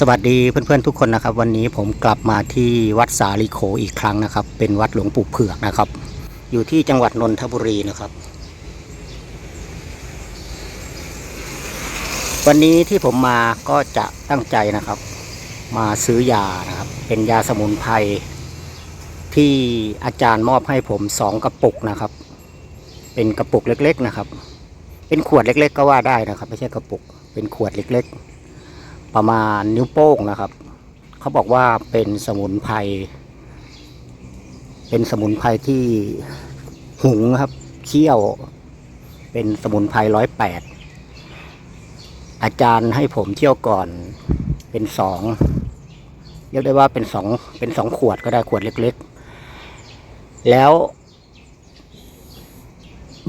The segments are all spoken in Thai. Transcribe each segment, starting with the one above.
สวัสดีเพื่อนๆทุกคนนะครับ วันนี้ผมกลับมาที่วัดสาลีโขอีกครั้งนะครับ เป็นวัดหลวงปู่เผือกนะครับ อยู่ที่จังหวัดนนทบุรีนะครับ วันนี้ที่ผมมาก็จะตั้งใจนะครับ มาซื้อยานะครับ เป็นยาสมุนไพรที่อาจารย์มอบให้ผมสองกระปุกนะครับ เป็นกระปุกเล็กๆนะครับ เป็นขวดเล็ก ๆ ก็ว่าได้นะครับ ไม่ใช่กระปุก เป็นขวดเล็ก ๆ ประมาณนิ้วโป้งนะครับ เขาบอกว่าเป็นสมุนไพร เป็นสมุนไพรที่หุงครับ เคี่ยว เป็นสมุนไพรร้อยแปด อาจารย์ให้ผมเที่ยวก่อน เป็นสอง เรียกได้ว่าเป็นสอง เป็นสองขวดก็ได้ขวดเล็กๆ แล้ว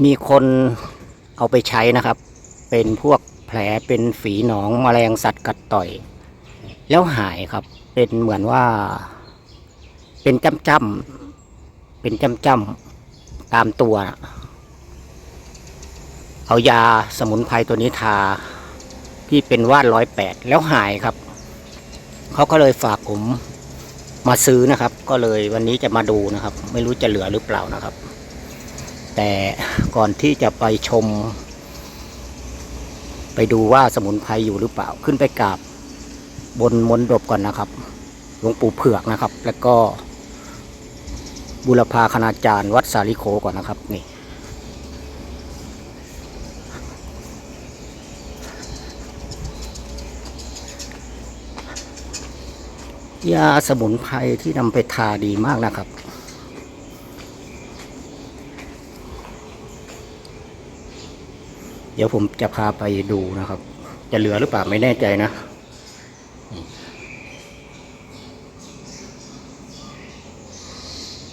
มีคนเอาไปใช้นะครับ เป็นพวก แผลเป็นฝีหนองมแมลงสัตว์กัดต่อย แล้วหายครับ เป็นเหมือนว่า เป็นจ้ำจำๆเป็นจ้ำจำๆตามตัว เอายาสมุนไพรตัวนี้ทา ที่เป็นว่านร้อยแปดแล้วหายครับ เขาก็เลยฝากผมมาซื้อนะครับ ก็เลยวันนี้จะมาดูนะครับ ไม่รู้จะเหลือหรือเปล่านะครับ แต่ก่อนที่จะไปชม ไปดูว่าสมุนไพรอยู่หรือเปล่า ขึ้นไปกราบบนมนดบก่อนนะครับหลวงปู่เผือกนะครับ แล้วก็บุรพาคณาจารย์วัดสาลิโคก่อนนะครับนี่ยาสมุนไพรที่นำไปทาดีมากนะครับ เดี๋ยวผมจะพาไปดูนะครับ จะเหลือหรือเปล่าไม่แน่ใจนะ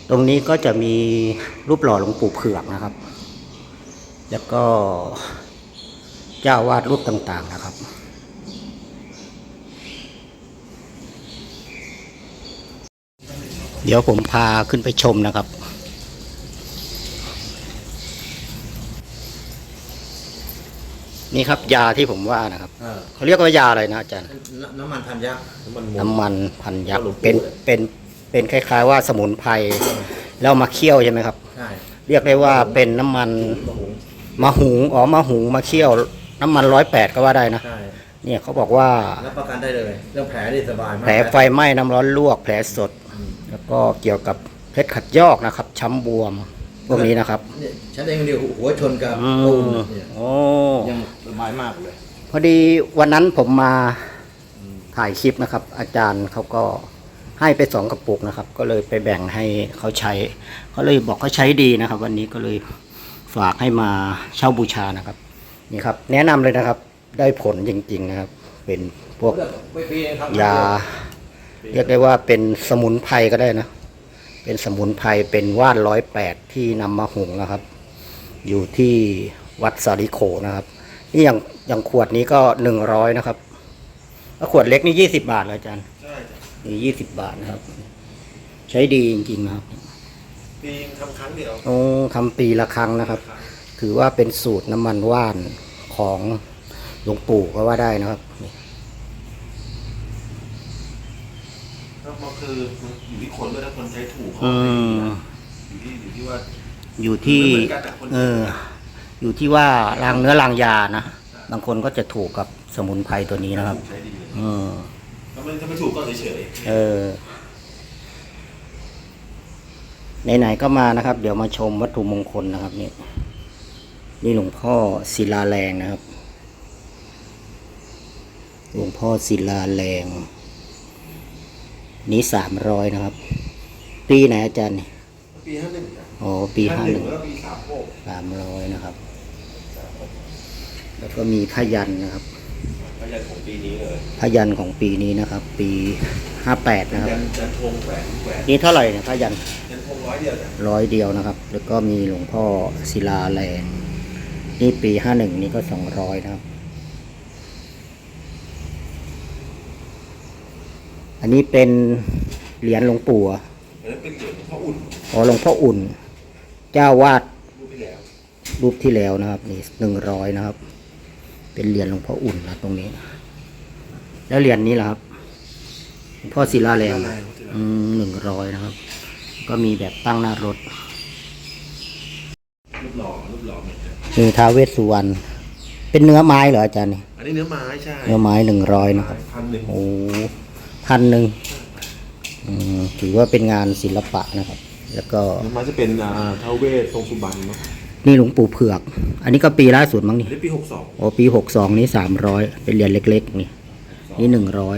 ตรงนี้ก็จะมีรูปหล่อหลวงปู่เผือกนะครับ แล้วก็เจ้าวาดรูปต่างๆนะครับ เดี๋ยวผมพาขึ้นไปชมนะครับ นี่ครับยาที่ผมว่านะครับเออเขาเรียกว่ายาอะไรนะอาจารย์ น้ำน้ำมันพันยักษ์ น้ำมันหมู น้ำมันพันยักษ์หลวงปู่เป็นเลยเป็นเป็นคล้าย ๆ ว่าสมุนไพรแล้วเอามาเคี่ยวใช่ไหมครับ ใช่เรียกได้ว่าเป็นน้ำมันมะหุงมาหุงอ๋อมาหุงมาเคี่ยว น้ำมันร้อยแปดก็ว่าได้นะใช่เนี่ยเขาบอกว่ารับประกันได้เลย เรื่องแผลนี่สบายมากแผลไฟไหม้น้ำร้อนลวกแผลสดแล้วก็เกี่ยวกับเพชรขัดยอกนะครับช้ำบวมพวกนี้นะครับเนี่ยฉันเองเดียวหัวชนกับอืปูนมเนี่ยโอ้ยังส บายมากเลย พอดีวันนั้นผมมาถ่ายคลิปนะครับ อาจารย์เขาก็ให้ไปสองกระปุกนะครับ ก็เลยไปแบ่งให้เขาใช้เขาเลยบอกเขาใช้ดีนะครับ วันนี้ก็เลยฝากให้มาเช่าบูชานะครับ นี่ครับ แนะนำเลยนะครับ ได้ผลจริง ๆนะครับ เป็นพวกไม่ปีเองครับยา เรียกได้ว่าเป็นสมุนไพรก็ได้นะ เป็นสมุนไพรเป็นว่านร้อยแปดที่นำมาหุงนะครับ อยู่ที่วัดสาริโขนะครับ นี่อย่างอย่างขวดนี้ก็หนึ่งร้อยนะครับแล้วขวดเล็กนี่ยี่สิบาทเลยอาจารย์ใช่จ้ะนี่ยี่สิบาทนะครับ ใช้ดีจริงๆนะครับปีทำครั้งเดียวโอ้ทำปีละครั้งนะครับ ถือว่าเป็นสูตรน้ำมันว่านของหลวงปู่ก็ว่าได้นะครับนี่ก็คือมันอยู่ที่คนด้วยถ้าคนใช้ถูกอืม อยู่ที่อยู่ที่ว่าอยู่ที่มันเหมือนกันอะคน เออ อยู่ที่ว่าลางเนื้อลางยานะ บางคนก็จะถูกกับสมุนไพรตัวนี้นะครับ ใช้ดีเลยอืมถ้าไม่ถ้าไม่ถูกก็เฉยเออไหนๆก็มานะครับ เดี๋ยวมาชมวัตถุมงคลนะครับนี่นี่หลวงพ่อศิลาแรงนะครับ หลวงพ่อศิลาแรง นี้สามร้อยนะครับ ปีไหนอาจารย์นี่ๆปีห้าหนึ่งนะอ๋อปีห้าหนึ่งแล้วก็ปีสามหก สามร้อยนะครับ แล้วก็มีพยันนะครับพยันของปีนี้เลยพยันของปีนี้นะครับ ปีห้าแปดนะครับยันยันธงแหวนแหวนนี่เท่าไหร่เนี่ยพยันยันธงร้อยเดียวจ้ะร้อยเดียวนะครับ แล้วก็มีหลวงพ่อศิลาแรงนี่ปีห้าหนึ่งนี่ก็สองร้อยนะครับ อันนี้เป็นเหรียญหลวงปู่อะอันนั้นเป็นเหรียญหลวงพ่ออุ่นอ๋อหลวงพ่ออุ่น เจ้าวาดรูปที่แล้วรูปที่แล้วนะครับนี่หนึ่งร้อยนะครับ เป็นเหรียญหลวงพ่ออุ่นนะตรงนี้ แล้วเหรียญนี้ล่ะครับอพ่อศิลาแรงศิลาแรงอืมหนึ่งร้อยนะครับ ก็มีแบบตั้งหน้ารถรูปหล่อรูปหล่อเหมือนกันมีท้าวเวสสุวรรณเป็นเนื้อไม้เหรออาจารย์นี่อันนี้เนื้อไม้ใช่เนื้อไม้หนึ่งร้อยนะครับพันหนึ่งโอ้พันหนึ่งอืมถือว่าเป็นงานศิลปะนะครับ แล้วก็เนื้อไม้จะเป็นอ่าท้าวเวสทรงสุบรรณเนาะนี่หลวงปู่เผือก อันนี้ก็ปีล่าสุดมั้งอันี่นนี้ปีหกสองโอ้ปีหกสองนี้สามร้อยเป็นเหรียญเล็ก ๆ นี่ นี่หนึ่งร้อย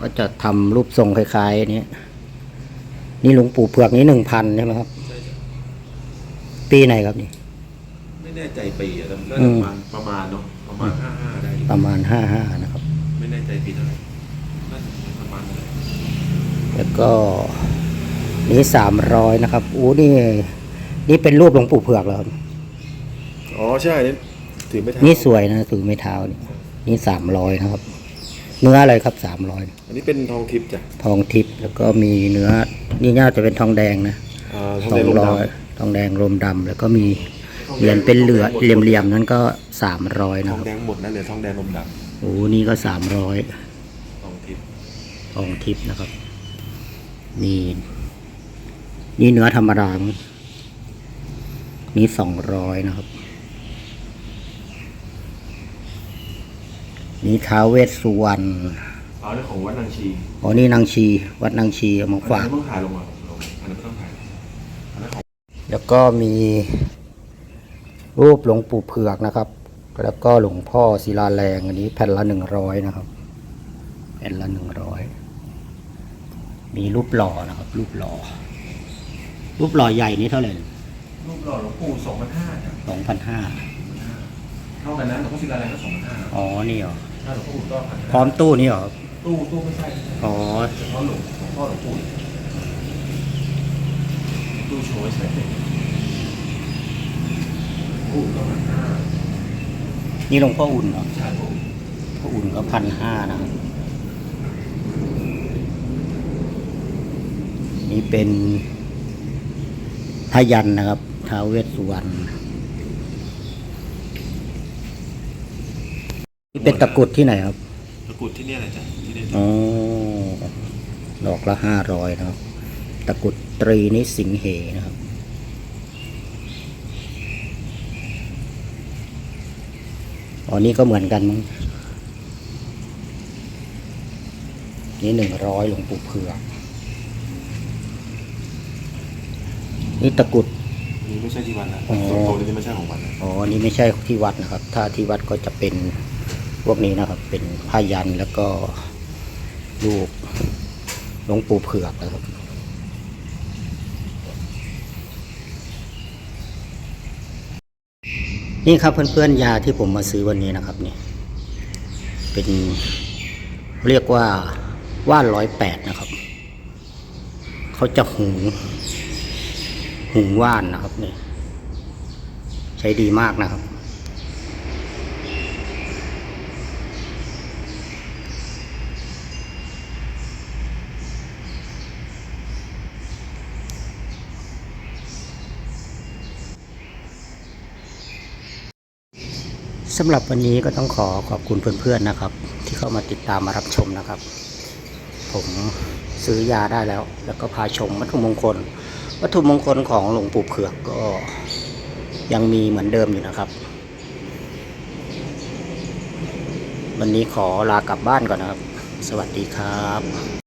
ก็จะทำรูปทรงคล้ายๆนี้นี่หลวงปู่เผือกนี้หนึ่งพันใช่ไหมครับใช่ใช่ปีไหนครับนี่ ไม่แน่ใจปีอะแต่น่าอืจะมประมาณประมาณเนาะประมาณห้าห้าได้อยู่ประมาณห้าห้านะครับ ไม่แน่ใจปีเท่าไหร่น่าจะประมาณนั้นแหละแล้วก็นี่สามร้อยนะครับอู้นี่ นี่เป็นรูปหลวงปู่เผือกเหรอครับอ๋อใช่นี่ถือไม่ทันี่สวยนะถือไม้เท้านี่นี่สามร้อยนะครับ เนื้ออะไรครับสามร้อยอันนี้เป็นทองทิพย์จ้ะทองทิพย์แล้วก็มีเนื้อ นี่น่าจะเป็นทองแดงนะอ่าทองสอแดงงลมร้อยดำทองแดงรมดำแล้วก็มีเหรียญเป็นเหลือเหลี่ยมเหลี่ยมๆนั้นก็สามร้อยทนะองครับแดงหมดนะเหลือทองแดงลมดโอ้นี่ก็สามร้อยำทองทิพย์ทองทิพย์นะครับ นี่ นี่เนื้อธรรมดามั้ง นี่สองร้อยนะครับ นี่ท้าวเวสสุวรรณอ๋อนี่ของวัดนางชีอ๋อนี่นางชี วัดนางชีเอามาฝากอันนี้ต้องถ่ายลงมาลงอันนี้ไม่ต้องถ่ายอันนั้นของแล้วก็มีรูปหลวงปู่เผือกนะครับ แล้วก็หลวงพ่อศิลาแรง อันนี้แผ่นละหนึ่งร้อยนะครับ แผ่นละหนึ่งร้อยมีรูปหล่อนะครับ รูปหล่อรูปหล่อใหญ่นี้เท่าไหร่ รูปหล่อหลวงปู่สองพันห้าจ้ะสองพันห้าเท่ากันนะหลวงพ่อศิลาแรงก็สองพันห้าอ๋อ นี่เหรอถ้าหลวงพ่อปู่ก็พันพร้อมตู้นี่เหรอ ตู้ตู้ไม่ใช่อ๋อเฉพาะหลวงหลวงพ่อหลวงปู่ตู้โชว์ใช่ไหมปู่ก็พันห้านี่หลวงพ่ออุ่นเหรอใช่ผมพ่ออุ่นก็พันห้านะครับนี่เป็นพยันนะครับ ท้าวเวสสุวรรณนี่เป็นตะกรุดที่ไหนครับ ตะกรุดที่เนี่ยแหละจ้ะที่เนี่ยอ๋อดอกละห้าร้อยนะครับ ตะกรุดตรีนิสิงเหนะครับอ๋อนี่ก็เหมือนกันมั้งนี่หนึ่งร้อยหลวงปู่เผือกนี่ตะกรุดนี่ ไม่ใช่ที่วัดนะอ๋อโตๆนี่ไม่ใช่ของวัดนะอ๋อนี่ไม่ใช่ที่วัดนะครับ ถ้าที่วัดก็จะเป็นพวกนี้นะครับ เป็นผ้ายันแล้วก็รูปหลวงปู่เผือกนะครับ นี่ครับเพื่อนๆยาที่ผมมาซื้อวันนี้นะครับนี่เป็นเรียกว่าว่านร้อยแปดนะครับ เขาจะหุง หุงว่านนะครับนี่ใช้ดีมากนะครับ สำหรับวันนี้ก็ต้องขอขอบคุณเพื่อนๆนะครับ ที่เข้ามาติดตามมารับชมนะครับ ผมซื้อยาได้แล้ว แล้วก็พาชมวัตถุมงคล วัตถุมงคลของหลวงปู่เผือกก็ยังมีเหมือนเดิมอยู่นะครับ วันนี้ขอลากลับบ้านก่อนนะครับ สวัสดีครับ